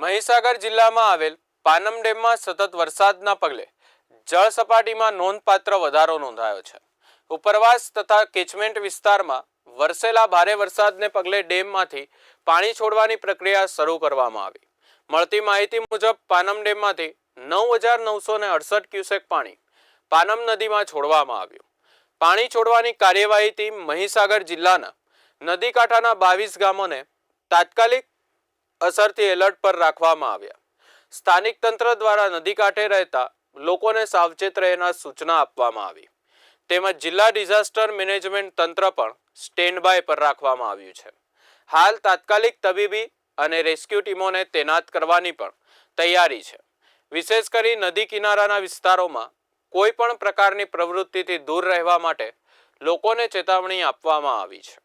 મહીસાગર જિલ્લામાં આવેલ પાનમ ડેમમાં સતત વરસાદના પગલે જળ સપાટીમાં નોંધપાત્ર વધારો નોંધાયો છે. ઉપરવાસ તથા કેચમેન્ટ વિસ્તારમાં વરસેલા ભારે વરસાદને પગલે ડેમમાંથી પાણી છોડવાની પ્રક્રિયા શરૂ કરવામાં આવી. મળતી માહિતી મુજબ પાનમ ડેમમાંથી નવ હજાર નવસો ને અડસઠ ક્યુસેક પાણી પાનમ નદીમાં છોડવામાં આવ્યું. પાણી છોડવાની કાર્યવાહીથી મહીસાગર જિલ્લાના નદી કાંઠાના બાવીસ ગામોને તાત્કાલિક અસરથી એલર્ટ પર રાખવામાં આવ્યા. સ્થાનિક તંત્ર દ્વારા નદી કાંઠે રહેતા લોકોને સાવચેત રહેના સૂચના આપવામાં આવી. તેમજ જિલ્લા ડિઝાસ્ટર મેનેજમેન્ટ તંત્ર પણ સ્ટેન્ડ બાય પર રાખવામાં આવ્યું છે. હાલ તાત્કાલિક તબીબી અને રેસ્ક્યુ ટીમોને તૈનાત કરવાની પણ તૈયારી છે. વિશેષ કરી નદી કિનારાના વિસ્તારોમાં કોઈ પણ પ્રકારની પ્રવૃત્તિથી દૂર રહેવા માટે લોકોને ચેતવણી આપવામાં આવી છે.